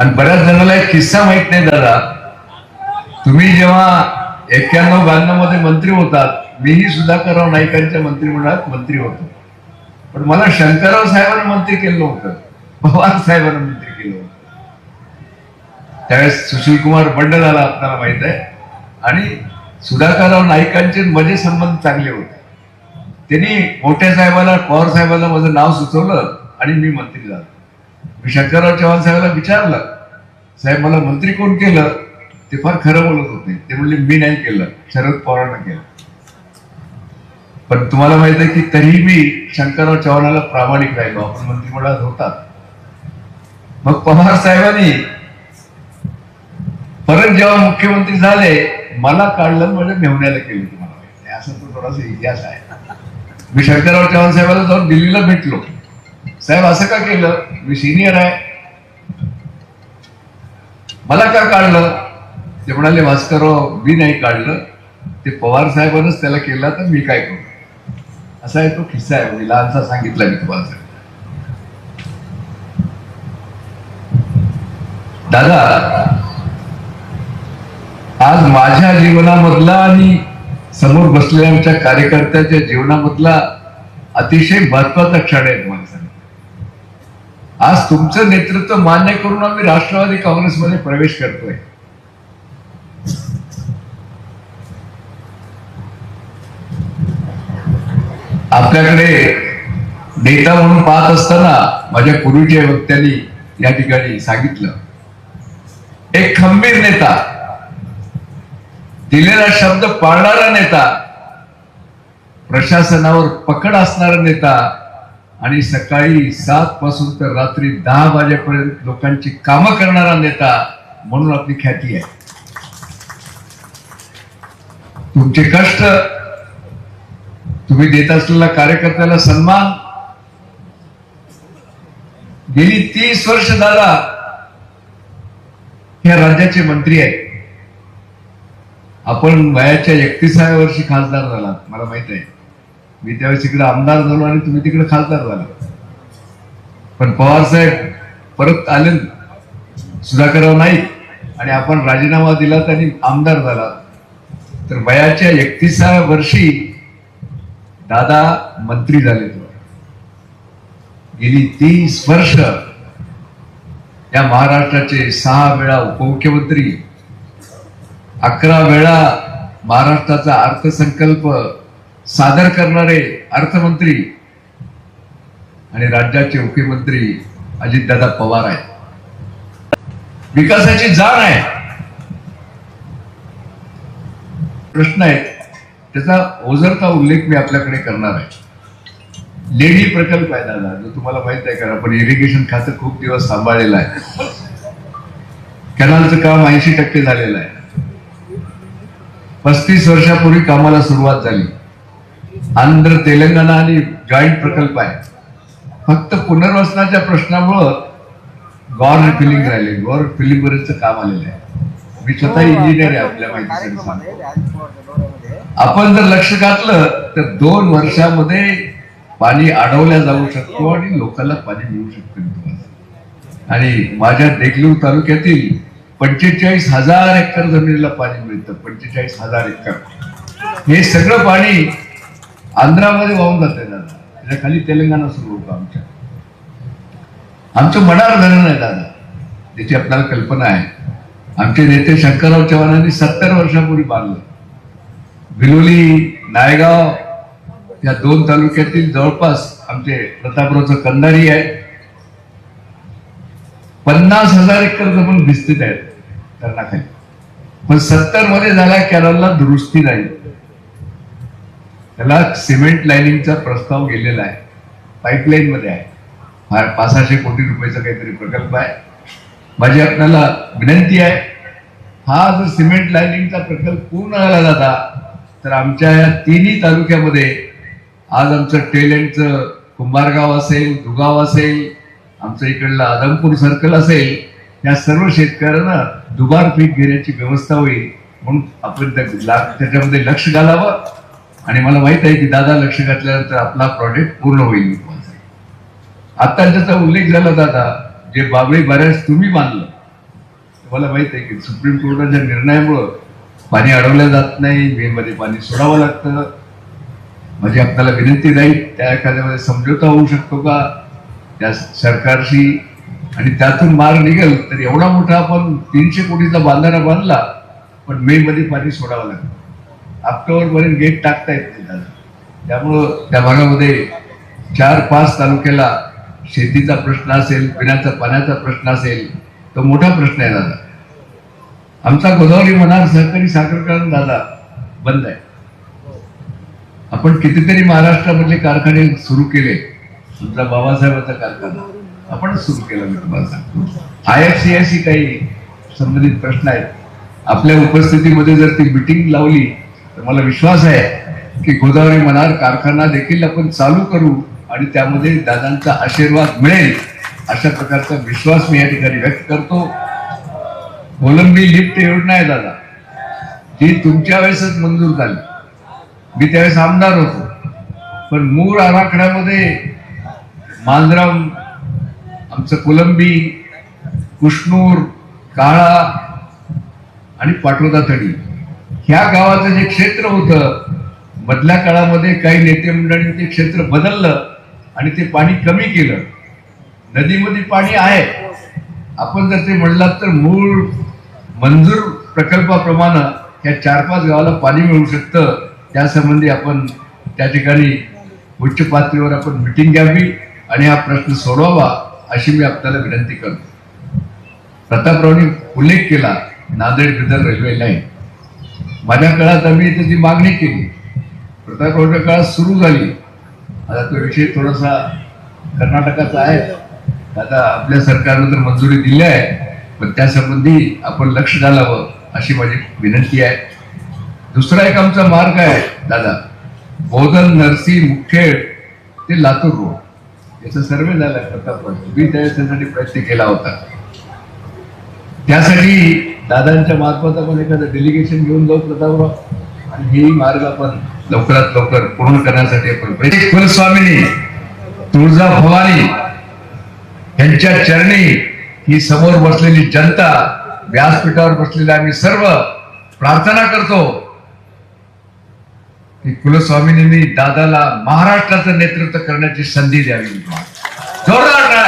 आणि बऱ्याच जणांना एक किस्सा माहीत नाही दादा. तुम्ही जेव्हा एक्क्याण्णव ब्याण्णवमध्ये मंत्री होतात मीही सुधाकरराव नाईकांच्या मंत्रिमंडळात मंत्री होतो. पण मला शंकरराव साहेबांना मंत्री केलं होतं पवार साहेबांना मंत्री केलं होतं त्यावेळेस सुशील कुमार बंड झाला आपल्याला माहीत आहे. आणि सुधाकरराव नाईकांचे माझे संबंध चांगले होते. त्यांनी मोठ्या साहेबाला पवार साहेबांना माझं नाव सुचवलं आणि मी मंत्री झालो. मी शंकरराव चव्हाण साहेबांना विचारलं साहेब मला मंत्री कोण केलं? ते फार खरं बोलत होते. ते म्हणले मी नाही केलं. शरद पवारांना केलं. पण तुम्हाला माहीत आहे की तरीही मी शंकरराव चव्हाणाला प्रामाणिक राहिलो. आपण मंत्रिमंडळात होतात. मग पवार साहेबांनी परत जेव्हा मुख्यमंत्री झाले मला काढलं म्हणजे माझ्या मेहण्याला केलं तुम्हाला माहिती असा तो थोडासा इतिहास आहे. मी शंकरराव चव्हाण साहेबाला जाऊन दिल्लीला भेटलो. साहेब असं का केलं? मी सिनियर आहे. मला का काढलं? ते म्हणाले भास्करराव मी नाही काढलं. ते पवार साहेबांनाच त्याला केला तर मी काय करू? असा आहे तो किस्सा आहे. मी लहानसा सांगितला मी तुम्हाला साहेब. दादा आज माझ्या जीवनामधला आणि समोर बसलेल्या आमच्या कार्यकर्त्याच्या जीवनामधला अतिशय महत्त्वाचा क्षण आहे तुम्हाला. आज तुमचं नेतृत्व मान्य करून आम्ही राष्ट्रवादी काँग्रेसमध्ये प्रवेश करतोय. आपल्याकडे नेता म्हणून पाहत असताना माझ्या पूर्वीच्या वक्त्यांनी या ठिकाणी सांगितलं. एक खंबीर नेता दिलेला शब्द पाळणारा नेता प्रशासनावर पकड असणारा नेता आणि सकाळी सात पासून तर रात्री दहा वाजेपर्यंत लोकांची कामं करणारा नेता म्हणून आपली ख्याती आहे. तुमचे कष्ट तुम्ही देत असलेला कार्यकर्त्याला सन्मान. गेली तीस वर्ष दादा हे राज्याचे मंत्री आहेत. आपण वयाच्या एकतीसाव्या वर्षी खासदार झाला मला माहीत आहे. मी त्यावेळेस इकडे आमदार झालो आणि तुम्ही तिकडे खासदार झाला. पण पवार साहेब परत आले. सुधाकरराव नाईक आणि आपण राजीनामा दिला आणि आमदार झाला. तर वयाच्या एकतीसाव्या वर्षी दादा मंत्री झाले गेली तीस वर्ष या महाराष्ट्राचे सहा वेळा उपमुख्यमंत्री अकरा वेळा महाराष्ट्राचा अर्थसंकल्प सादर करणारे अर्थमंत्री आणि राज्याचे मुख्यमंत्री अजितदादा पवार आहेत. विकासाची जाण आहे. प्रश्न आहेत. त्याचा ओझरचा उल्लेख मी आपल्याकडे करणार आहे. लेडी प्रकल्प आहे दादा जो तुम्हाला माहीत आहे कारण आपण इरिगेशन खातं खूप दिवस सांभाळलेलं आहे. कॅनलचं काम ऐंशी टक्के झालेलं आहे. पस्तीस वर्षापूर्वी कामाला सुरुवात झाली. आंध्र तेलंगणा आणि जॉईंट प्रकल्प आहे. फक्त पुनर्वसनाच्या प्रश्नामुळं गॉर फिलिंग राहिले. गॉर फिलिंग पर्यंत काम आलेलं आहे. मी स्वतः इंजिनियर आहे आपल्या माहितीसाठी आपण जर लक्ष घातलं तर दोन वर्षामध्ये पाणी अडवल्या जाऊ शकतो आणि लोकांना पाणी मिळू शकतं आणि माझ्या देगलूर तालुक्यातील पंचेचाळीस हजार एकर जमिनीला पाणी मिळतं. पंचेचाळीस हजार एकर. हे सगळं पाणी आंध्रामध्ये वाहून जाते दादा. त्याच्याखाली तेलंगणा सुरू होतो आमच्या. आमचं मनावर धरण आहे दादा. त्याची आपल्याला कल्पना आहे. आमचे नेते शंकरराव चव्हाणांनी सत्तर वर्षापूर्वी बांधलं. बिलोली नायगाव या दोन तालुक्यातील जवळपास आमचे प्रतापरावचं कंदारी आहे. पन्नास हजार एकर जमीन भिस्तीत आहेत धरणाखाली. पण सत्तरमध्ये झाला कॅनलला दुरुस्ती नाही. त्याला सिमेंट लाईनिंगचा प्रस्ताव गेलेला आहे. पाईपलाईनमध्ये आहे. फार पाच सहाशे कोटी रुपयाचा काहीतरी प्रकल्प आहे. माझी आपल्याला विनंती आहे हा जर सिमेंट लाईनिंगचा प्रकल्प पूर्ण झाला जाता तर आमच्या या तिन्ही तालुक्यामध्ये आज आमचं टेलेंटचं कुंभारगाव असेल दुगाव असेल आमचं इकडलं आदमपूर सर्कल असेल या सर्व शेतकऱ्यांना दुबार पीक घेण्याची व्यवस्था होईल म्हणून आपण त्या- त्याच्यामध्ये लक्ष घालावं. आणि मला माहीत आहे की दादा लक्ष घातल्यानंतर आपला प्रोजेक्ट पूर्ण होईल. आता ज्याचा उल्लेख झाला दादा जे बाबळी बऱ्याच तुम्ही बांधलं तुम्हाला माहीत आहे की सुप्रीम कोर्टाच्या निर्णयामुळं पाणी अडवलं जात नाही मे मध्ये पाणी सोडावं लागतं. म्हणजे आपल्याला विनंती राहील त्या एखाद्यामध्ये समझोता होऊ शकतो का? त्या सरकारशी आणि त्यातून मार्ग निघेल तर एवढा मोठा आपण तीनशे कोटीचा बांधारा बांधला पण मे मध्ये पाणी सोडावं लागतं. ऑक्टोबर गेट टाकता येत नाही त्याला त्यामुळं त्या भागामध्ये चार पाच तालुक्याला शेतीचा प्रश्न असेल पिण्याचा पाण्याचा प्रश्न असेल तो मोठा प्रश्न आहे दादा. आमचा गोदावरी मनार सहकारी साखर कारखाना दादा बंद आहे. आपण कितीतरी महाराष्ट्रामधले कारखाने सुरू केले. तुमचा बाबासाहेबांचा कारखाना. आपण सुरू केला मी तुम्हाला सांगतो. I F C I C काही संबंधित प्रश्न आहेत. आपल्या उपस्थितीमध्ये जर ती मिटिंग लावली तर मला विश्वास आहे की गोदावरी मनार कारखाना देखील आपण चालू करू आणि त्यामध्ये दादांचा आशीर्वाद मिळेल. अशा प्रकारचा विश्वास मी या ठिकाणी व्यक्त करतो. कोलंबी लिफ्ट योजना आहे दादा. ती तुमच्या वेळेसच मंजूर झाली. मी त्यावेळेस आमदार होतो. पण मूळ आराखड्यामध्ये मांजराम आमचं कोलंबी कुष्णूर काळा आणि पाटोदा तडी ह्या गावाचं जे क्षेत्र होतं मधल्या काळामध्ये काही नेते मंडळींनी ते क्षेत्र बदललं आणि ते पाणी कमी केलं. नदीमध्ये पाणी आहे. आपण जर ते म्हणलात तर मूळ मंजूर प्रकल्पाप्रमाणे या चार पाच गावाला पाणी मिळू शकतं. त्यासंबंधी आपण त्या ठिकाणी उच्च पातळीवर आपण मिटिंग घ्यावी आणि हा प्रश्न सोडवावा अशी मी आपल्याला विनंती करतो. प्रतापरावनी उल्लेख केला नांदेड बिदर रेल्वे लाईन माझ्या काळात आम्ही त्याची मागणी केली प्रतापरावच्या काळात सुरू झाली. आता तो विषय थोडासा कर्नाटकाचा आहे. आता आपल्या सरकारनं तर मंजुरी दिली आहे पण त्यासंबंधी आपण लक्ष घालावं अशी माझी विनंती आहे. दुसरा एक आमचा मार्ग आहे दादा. बोधन नरसी मुखेड ते लातूर रोड. याचा सर्वे झाला प्रतापराव मी त्यासाठी प्रयत्न केला होता. त्यासाठी दादांच्या मार्फत आपण एखादं डेलिगेशन घेऊन जाऊ प्रतापराव. आणि हेही मार्ग आपण लवकरात लवकर पूर्ण करण्यासाठी आपण प्रत्येक कुलस्वामिनी तुळजा भवानी यांच्या चरणी ही समोर बसलेली जनता व्यासपीठावर बसलेले आम्ही सर्व प्रार्थना करतो की कुलस्वामिनींनी दादाला महाराष्ट्राचं नेतृत्व करण्याची संधी द्यावी. जोरदार